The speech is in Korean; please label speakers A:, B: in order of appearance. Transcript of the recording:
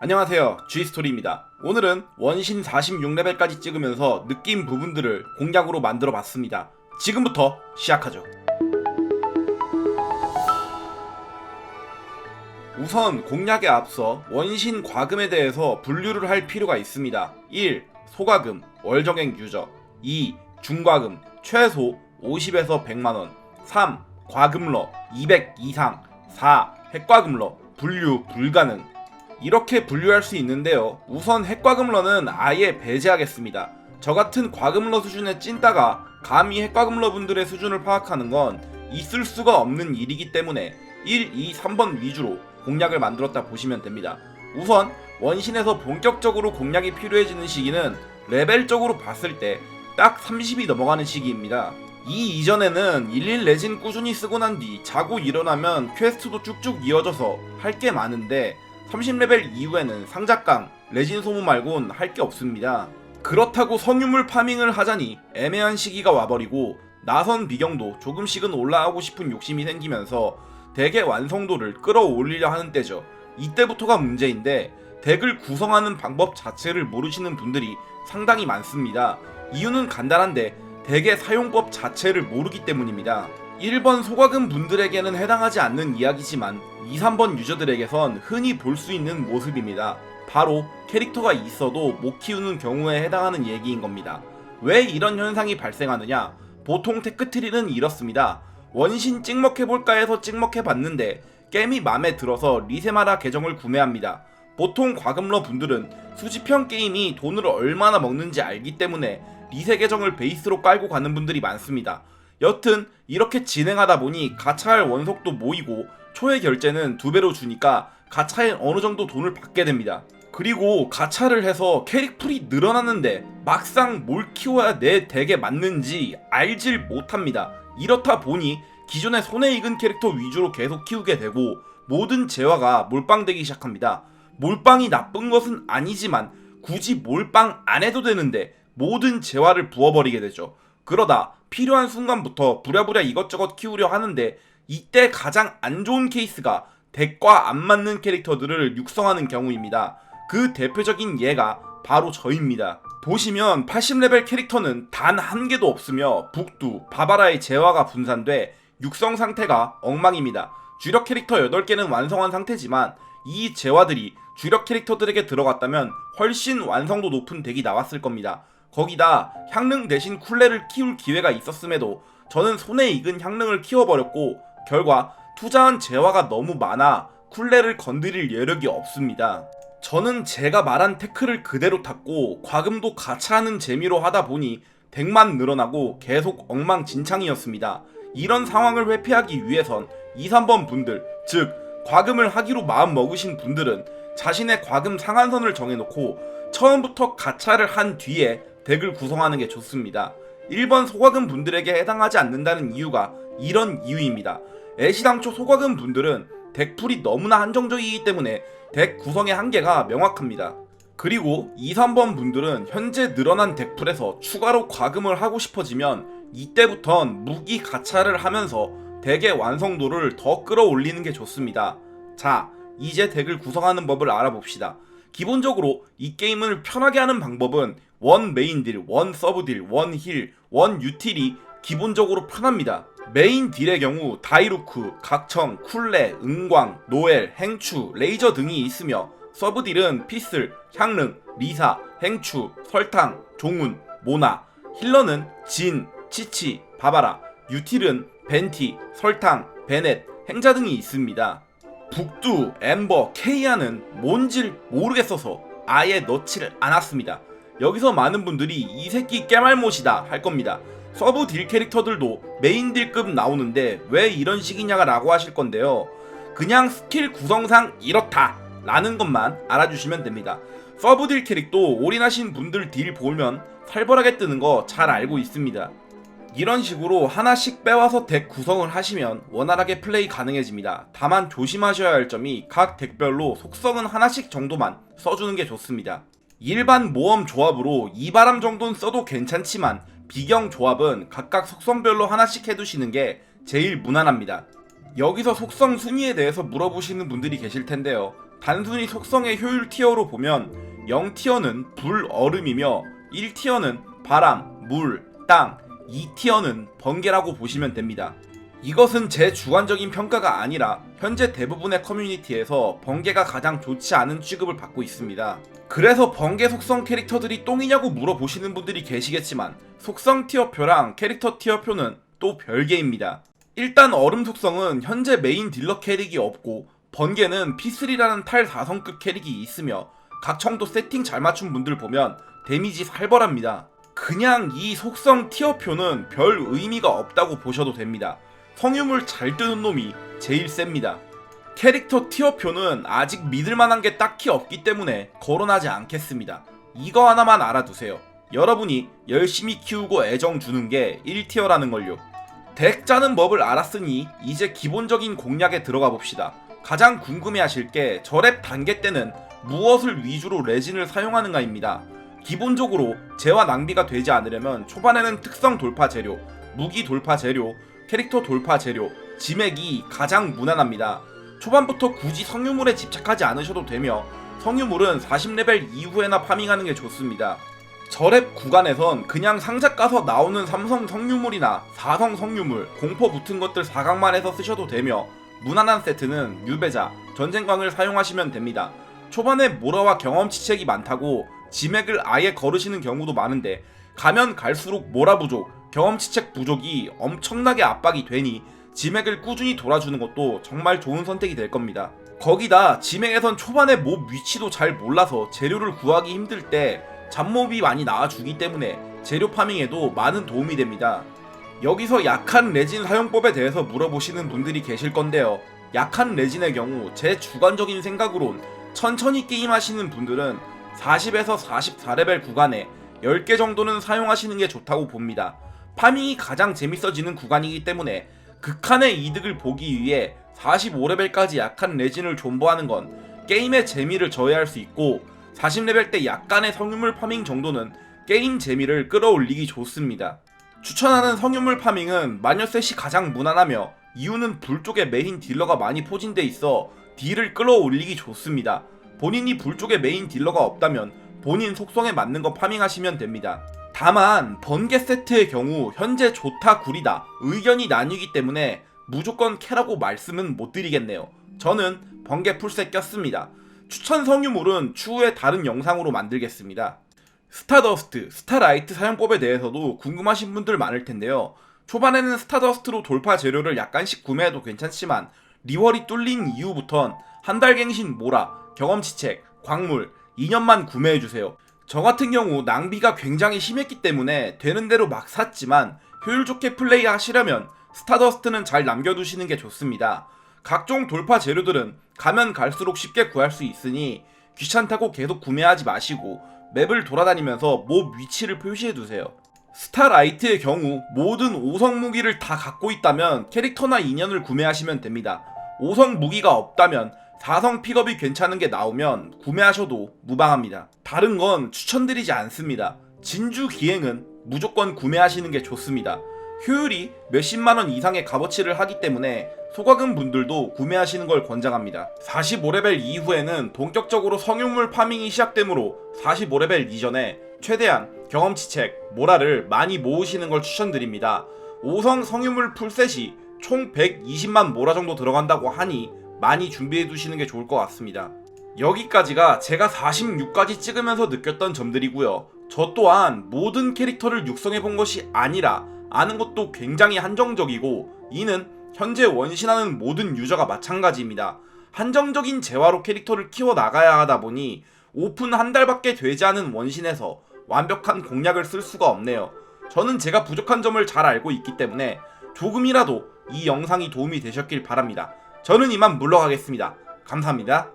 A: 안녕하세요 G스토리입니다 오늘은 원신 46레벨까지 찍으면서 느낀 부분들을 공략으로 만들어 봤습니다 지금부터 시작하죠 우선 공략에 앞서 원신 과금에 대해서 분류를 할 필요가 있습니다 1. 소과금 월정액 유저 2. 중과금 최소 50에서 100만원 3. 과금러 200 이상 4. 핵과금러 분류 불가능 이렇게 분류할 수 있는데요. 우선 핵과금러는 아예 배제하겠습니다. 저 같은 과금러 수준의 찐따가 감히 핵과금러 분들의 수준을 파악하는 건 있을 수가 없는 일이기 때문에 1, 2, 3번 위주로 공략을 만들었다 보시면 됩니다. 우선 원신에서 본격적으로 공략이 필요해지는 시기는 레벨적으로 봤을 때 딱 30이 넘어가는 시기입니다. 이 이전에는 11 레진 꾸준히 쓰고 난 뒤 자고 일어나면 퀘스트도 쭉쭉 이어져서 할 게 많은데 30레벨 이후에는 상작강, 레진 소모 말곤 할 게 없습니다. 그렇다고 성유물 파밍을 하자니 애매한 시기가 와버리고 나선 비경도 조금씩은 올라가고 싶은 욕심이 생기면서 덱의 완성도를 끌어올리려 하는 때죠. 이때부터가 문제인데 덱을 구성하는 방법 자체를 모르시는 분들이 상당히 많습니다. 이유는 간단한데 덱의 사용법 자체를 모르기 때문입니다. 1번 소과금 분들에게는 해당하지 않는 이야기지만 2, 3번 유저들에게선 흔히 볼 수 있는 모습입니다. 바로 캐릭터가 있어도 못 키우는 경우에 해당하는 얘기인 겁니다. 왜 이런 현상이 발생하느냐? 보통 테크트리는 이렇습니다. 원신 찍먹해볼까 해서 찍먹해봤는데 게임이 맘에 들어서 리세마라 계정을 구매합니다. 보통 과금러 분들은 수집형 게임이 돈을 얼마나 먹는지 알기 때문에 리세 계정을 베이스로 깔고 가는 분들이 많습니다. 여튼 이렇게 진행하다 보니 가차할 원석도 모이고 초회 결제는 두 배로 주니까 가차에 어느 정도 돈을 받게 됩니다. 그리고 가차를 해서 캐릭풀이 늘어났는데 막상 뭘 키워야 내 덱에 맞는지 알질 못합니다. 이렇다 보니 기존에 손에 익은 캐릭터 위주로 계속 키우게 되고 모든 재화가 몰빵되기 시작합니다. 몰빵이 나쁜 것은 아니지만 굳이 몰빵 안 해도 되는데 모든 재화를 부어버리게 되죠. 그러다 필요한 순간부터 부랴부랴 이것저것 키우려 하는데 이때 가장 안 좋은 케이스가 덱과 안 맞는 캐릭터들을 육성하는 경우입니다. 그 대표적인 예가 바로 저입니다. 보시면 80레벨 캐릭터는 단 한 개도 없으며 북두, 바바라의 재화가 분산돼 육성 상태가 엉망입니다. 주력 캐릭터 8개는 완성한 상태지만 이 재화들이 주력 캐릭터들에게 들어갔다면 훨씬 완성도 높은 덱이 나왔을 겁니다. 거기다 향릉 대신 쿨레를 키울 기회가 있었음에도 저는 손에 익은 향릉을 키워버렸고 결과 투자한 재화가 너무 많아 쿨레를 건드릴 여력이 없습니다. 저는 제가 말한 태클을 그대로 탔고 과금도 가차하는 재미로 하다 보니 덱만 늘어나고 계속 엉망진창이었습니다. 이런 상황을 회피하기 위해선 2, 3번 분들, 즉 과금을 하기로 마음 먹으신 분들은 자신의 과금 상한선을 정해놓고 처음부터 가차를 한 뒤에 덱을 구성하는 게 좋습니다. 1번 소과금 분들에게 해당하지 않는다는 이유가 이런 이유입니다. 애시당초 소과금 분들은 덱풀이 너무나 한정적이기 때문에 덱 구성의 한계가 명확합니다. 그리고 2, 3번 분들은 현재 늘어난 덱풀에서 추가로 과금을 하고 싶어지면 이때부턴 무기 가차를 하면서 덱의 완성도를 더 끌어올리는 게 좋습니다. 자, 이제 덱을 구성하는 법을 알아봅시다. 기본적으로 이 게임을 편하게 하는 방법은 원 메인 딜, 원 서브 딜, 원 힐, 원 유틸이 기본적으로 편합니다. 메인 딜의 경우 다이루크, 각청, 쿨레, 은광, 노엘, 행추, 레이저 등이 있으며 서브 딜은 피슬, 향릉, 리사, 행추, 설탕, 종운, 모나, 힐러는 진, 치치, 바바라, 유틸은 벤티, 설탕, 베넷, 행자 등이 있습니다. 북두, 엠버, 케이아는 뭔질 모르겠어서 아예 넣지를 않았습니다. 여기서 많은 분들이 이 새끼 깨말못이다 할 겁니다. 서브 딜 캐릭터들도 메인 딜급 나오는데 왜 이런 식이냐가 라고 하실 건데요. 그냥 스킬 구성상 이렇다 라는 것만 알아주시면 됩니다. 서브 딜 캐릭도 올인하신 분들 딜 보면 살벌하게 뜨는 거 잘 알고 있습니다. 이런 식으로 하나씩 빼와서 덱 구성을 하시면 원활하게 플레이 가능해집니다. 다만 조심하셔야 할 점이 각 덱별로 속성은 하나씩 정도만 써주는 게 좋습니다. 일반 모험 조합으로 이바람 정도는 써도 괜찮지만 비경 조합은 각각 속성별로 하나씩 해두시는 게 제일 무난합니다. 여기서 속성 순위에 대해서 물어보시는 분들이 계실 텐데요. 단순히 속성의 효율 티어로 보면 0티어는 불, 얼음이며 1티어는 바람, 물, 땅, 2티어는 번개라고 보시면 됩니다. 이것은 제 주관적인 평가가 아니라 현재 대부분의 커뮤니티에서 번개가 가장 좋지 않은 취급을 받고 있습니다. 그래서 번개 속성 캐릭터들이 똥이냐고 물어보시는 분들이 계시겠지만 속성 티어표랑 캐릭터 티어표는 또 별개입니다. 일단 얼음 속성은 현재 메인 딜러 캐릭이 없고 번개는 P3라는 탈 4성급 캐릭이 있으며 각 청도 세팅 잘 맞춘 분들 보면 데미지 살벌합니다. 그냥 이 속성 티어표는 별 의미가 없다고 보셔도 됩니다. 성유물 잘 뜨는 놈이 제일 셉니다. 캐릭터 티어표는 아직 믿을만한 게 딱히 없기 때문에 거론하지 않겠습니다. 이거 하나만 알아두세요. 여러분이 열심히 키우고 애정 주는 게 1티어라는 걸요. 덱 짜는 법을 알았으니 이제 기본적인 공략에 들어가 봅시다. 가장 궁금해 하실 게 저랩 단계 때는 무엇을 위주로 레진을 사용하는가입니다. 기본적으로 재화 낭비가 되지 않으려면 초반에는 특성 돌파 재료, 무기 돌파 재료, 캐릭터 돌파 재료, 지맥이 가장 무난합니다. 초반부터 굳이 성유물에 집착하지 않으셔도 되며 성유물은 40레벨 이후에나 파밍하는 게 좋습니다. 저랩 구간에선 그냥 상자 까서 나오는 삼성 성유물이나 사성 성유물, 공포 붙은 것들 4강만 해서 쓰셔도 되며 무난한 세트는 유배자, 전쟁광을 사용하시면 됩니다. 초반에 모라와 경험치책이 많다고 지맥을 아예 거르시는 경우도 많은데 가면 갈수록 모라 부족, 경험치책 부족이 엄청나게 압박이 되니 지맥을 꾸준히 돌아주는 것도 정말 좋은 선택이 될 겁니다. 거기다 지맥에선 초반에 몹 위치도 잘 몰라서 재료를 구하기 힘들 때 잡몹이 많이 나와주기 때문에 재료 파밍에도 많은 도움이 됩니다. 여기서 약한 레진 사용법에 대해서 물어보시는 분들이 계실 건데요. 약한 레진의 경우 제 주관적인 생각으론 천천히 게임하시는 분들은 40에서 44레벨 구간에 10개 정도는 사용하시는 게 좋다고 봅니다. 파밍이 가장 재밌어지는 구간이기 때문에 극한의 이득을 보기 위해 45레벨까지 약한 레진을 존버하는 건 게임의 재미를 저해할 수 있고 40레벨 때 약간의 성유물 파밍 정도는 게임 재미를 끌어올리기 좋습니다. 추천하는 성유물 파밍은 마녀셋이 가장 무난하며 이유는 불 쪽에 메인 딜러가 많이 포진돼 있어 딜을 끌어올리기 좋습니다. 본인이 불 쪽에 메인 딜러가 없다면 본인 속성에 맞는 거 파밍하시면 됩니다. 다만 번개 세트의 경우 현재 좋다 구리다 의견이 나뉘기 때문에 무조건 캐라고 말씀은 못 드리겠네요. 저는 번개 풀셋 꼈습니다. 추천 성유물은 추후에 다른 영상으로 만들겠습니다. 스타더스트, 스타라이트 사용법에 대해서도 궁금하신 분들 많을 텐데요. 초반에는 스타더스트로 돌파 재료를 약간씩 구매해도 괜찮지만 리월이 뚫린 이후부턴 한 달 갱신 모라, 경험치책, 광물 2년만 구매해주세요. 저 같은 경우 낭비가 굉장히 심했기 때문에 되는 대로 막 샀지만 효율 좋게 플레이 하시려면 스타더스트는 잘 남겨두시는 게 좋습니다. 각종 돌파 재료들은 가면 갈수록 쉽게 구할 수 있으니 귀찮다고 계속 구매하지 마시고 맵을 돌아다니면서 몹 위치를 표시해두세요. 스타라이트의 경우 모든 5성 무기를 다 갖고 있다면 캐릭터나 인연을 구매하시면 됩니다. 5성 무기가 없다면 4성 픽업이 괜찮은 게 나오면 구매하셔도 무방합니다. 다른 건 추천드리지 않습니다. 진주 기행은 무조건 구매하시는 게 좋습니다. 효율이 몇십만 원 이상의 값어치를 하기 때문에 소과금 분들도 구매하시는 걸 권장합니다. 45레벨 이후에는 본격적으로 성유물 파밍이 시작되므로 45레벨 이전에 최대한 경험치책, 모라를 많이 모으시는 걸 추천드립니다. 5성 성유물 풀셋이 총 120만 모라 정도 들어간다고 하니 많이 준비해 두시는 게 좋을 것 같습니다. 여기까지가 제가 46까지 찍으면서 느꼈던 점들이고요. 저 또한 모든 캐릭터를 육성해 본 것이 아니라 아는 것도 굉장히 한정적이고 이는 현재 원신하는 모든 유저가 마찬가지입니다. 한정적인 재화로 캐릭터를 키워 나가야 하다 보니 오픈 한 달밖에 되지 않은 원신에서 완벽한 공략을 쓸 수가 없네요. 저는 제가 부족한 점을 잘 알고 있기 때문에 조금이라도 이 영상이 도움이 되셨길 바랍니다. 저는 이만 물러가겠습니다. 감사합니다.